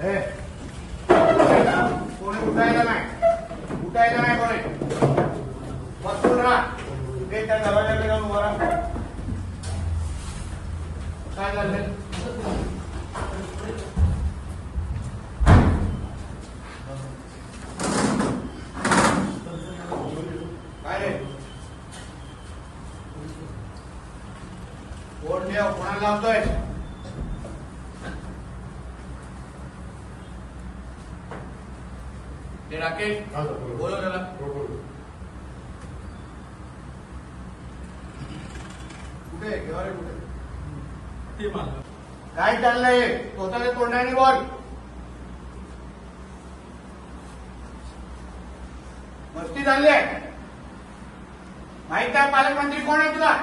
ए, कोणी उठायला नाही उठायला नाही कोणी बसून राहा ते त्या दरवाजाकडे जाऊन उभा राहा काय झालं काय रे कोण लावतोय ते राकेश बोलव त्याला. कुठे आहे? घेवा रे कुठे? ते मला काय चाललंय? स्वतःच्या तोंडाने बोल. मस्ती झाली आहे. माहीत आहे पालकमंत्री कोण आहे तुला?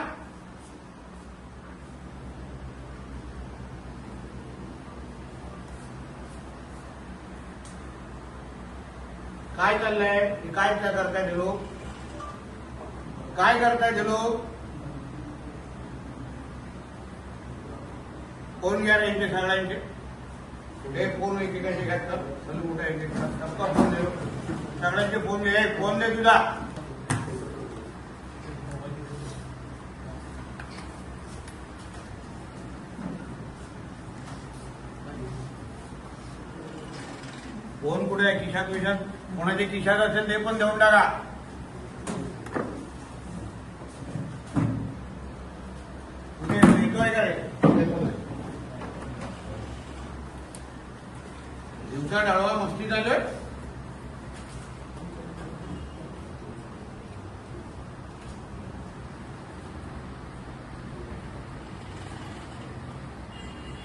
काय चाललंय हे काय काय करताय ते लोक काय करताय ते लोक फ़ोन घ्या रे यांचे सगळ्यांचे कुठे फ़ोन एकेकाचे घातलं कुठे एकेका फ़ोन दे सगळ्यांचे फ़ोन दे फ़ोन दे तुझा फ़ोन कुठे आहे खिशात विशात कोणाच्या खिशात असेल ते पण देऊन टाका. कुठे दिवसा डाळवा मस्ती झालं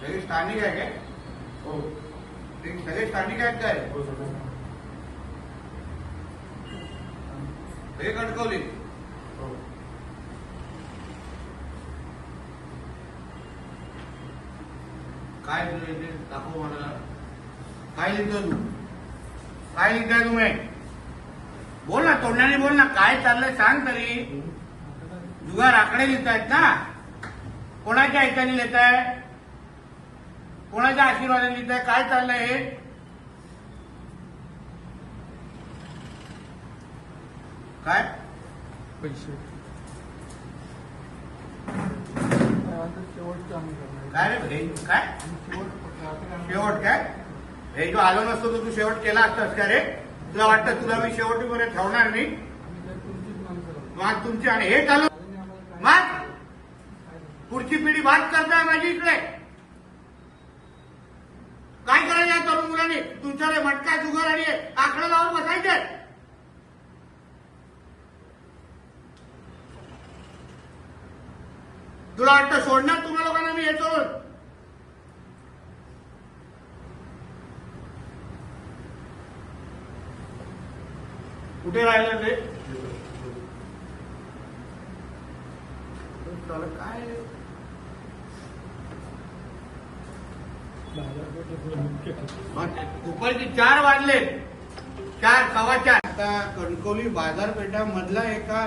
सगळे स्थानिक आहे काय? हो. ते सगळे स्थानिक आहेत काय? हो, हो सर हे. काय दाखव मला. काय लिहितो तू? काय लिहिताय तुम्ही बोल ना तोंडाने बोल ना काय चाललंय सांग तरी. जुगार आकडे लिहितायत ना. कोणाच्या ऐकाने लिहिताय? कोणाच्या आशीर्वादाने लिहिताय? काय चाललंय हे? काय? पैसे. काय रे काय? शेवट काय? हे जो आलो नसतो तर तू शेवट केला असतास का रे? तुला वाटतं तुला मी शेवटीपर्यंत ठेवणार नाही? मग तुमची आणि हे चालू मग! पुढची पिढी बात करताय माझी इकडे. काय करायचं या तरुण मुलांनी? तुमच्याकडे मटका जुगार आणि आकडे लावून बसायचे तुला वाटतं सोडणार तुम्हा लोकांना मी सोडून कुठे राहिलं ते? काय? दुपारचे चार वाजले. चार सव्वा चार. आता कणकवली बाजारपेठामधला एका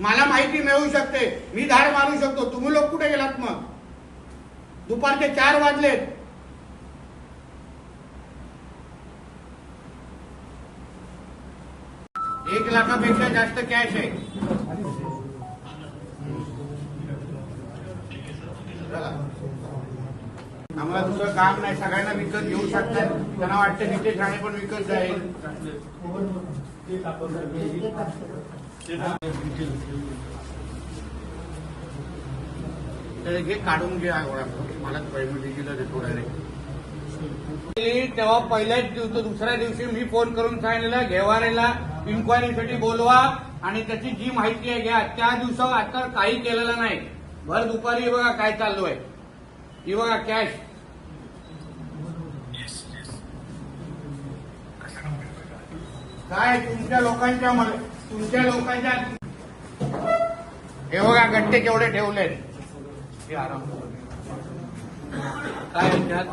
मला माहिती मिळू शकते. मी धाड मारू शकतो. तुम्ही लोक कुठे गेलात मग? दुपारचे चार वाजलेत. एक लाखापेक्षा जास्त कॅश आहे. आम्हाला दुसरं काम नाही. सगळ्यांना विकत घेऊ शकतात. त्यांना वाटतं नितेश ठाणे पण विकत जाईल. तर हे काढून घ्या मला तेव्हा पहिल्याच दिवशी दुसऱ्या दिवशी मी फोन करून सांगितलेलं घेवारेला इन्क्वायरीसाठी बोलवा. आणि त्याची जी माहिती आहे घ्या. त्या दिवसावर आता काही केलेलं नाही. भर दुपारी बघा काय चालू आहे ही बघा कॅश काय तुमच्या लोकांच्या तुमच्या लोकांच्या हे बघा गट्टे केवढे ठेवलेत. हे आराम काय म्हणतात?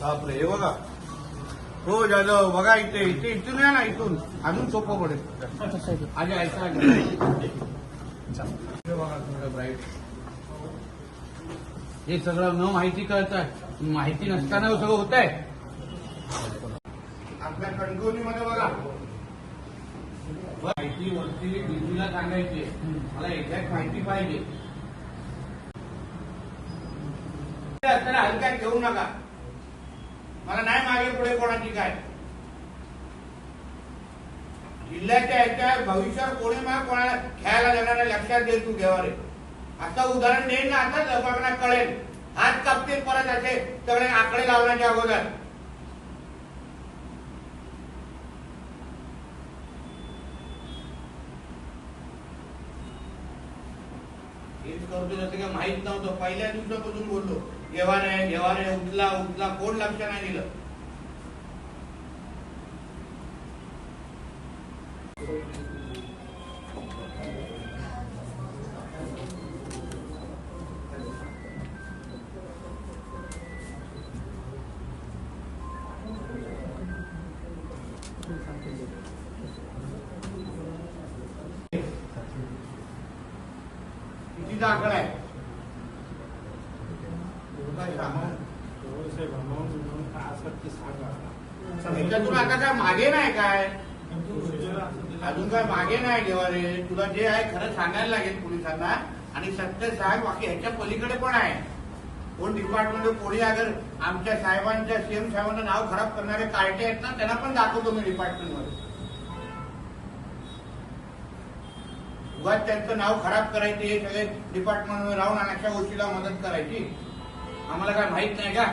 बापरे हे बघा. हो जाधव बघा इथे इथे इथून या ना इथून. अजून सोपं पडेल. आधी ऐका ब्राईट हे सगळं न माहिती कळत. माहिती नसताना हे सगळं होत आहे आपल्या कणकवलीमध्ये बघा. माहिती वरती डीजीला सांगायची मला एक्झॅक्ट माहिती पाहिजे. असताना हलक्यात घेऊ नका. मला नाही मागे पुढे कोणाची काय. जिल्ह्याच्या ह्याच्या भविष्यात कोणी मला कोणाला खेळायला देणार नाही, लक्षात दे तू घेवारे आता उदाहरण देईन ना आता लोकांना कळेल. हात कापतील परत असे सगळे आकडे लावण्याच्या अगोदर. हेच करतो जसं काही माहीत नव्हतं. पहिल्या दिवसापासून बोललो. घेवार आहे घेवार आहे उचला उचला कोण लक्ष नाही दिलं. कितीचा आकडा आहे? काय आता काय मागे नाही काय? अजून काय मागे नाही घेवारे तुला जे आहे खरं सांगायला लागेल पोलिसांना. आणि सत्य साहेब बाकी ह्याच्या पलीकडे पण आहे. कोण डिपार्टमेंट कोणी अगर आमच्या साहेबांच्या सीएम साहेबांना नाव खराब करणारे कार्टे आहेत ना त्यांना पण दाखवतो मी डिपार्टमेंटमध्ये उगाच त्यांचं नाव खराब करायचं हे सगळे डिपार्टमेंटमध्ये राहून आणि अशा गोष्टीला मदत करायची? आम्हाला काय माहीत नाही का?